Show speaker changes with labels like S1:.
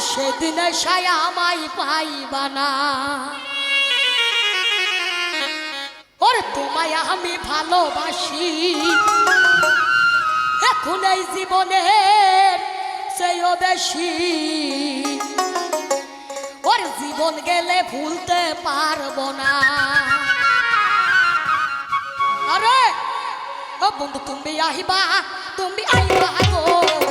S1: সেদিন সায়া আমায় পাইবা না। ওরে তোমায় আমি ভালোবাসি। এখন এই জীবনের চেয়েও বেশি। ওর জীবন গেলে ভুলতে পারব না। আরে, ও বন্ধু, তুমি আহিবা তুমি আহিবা গো।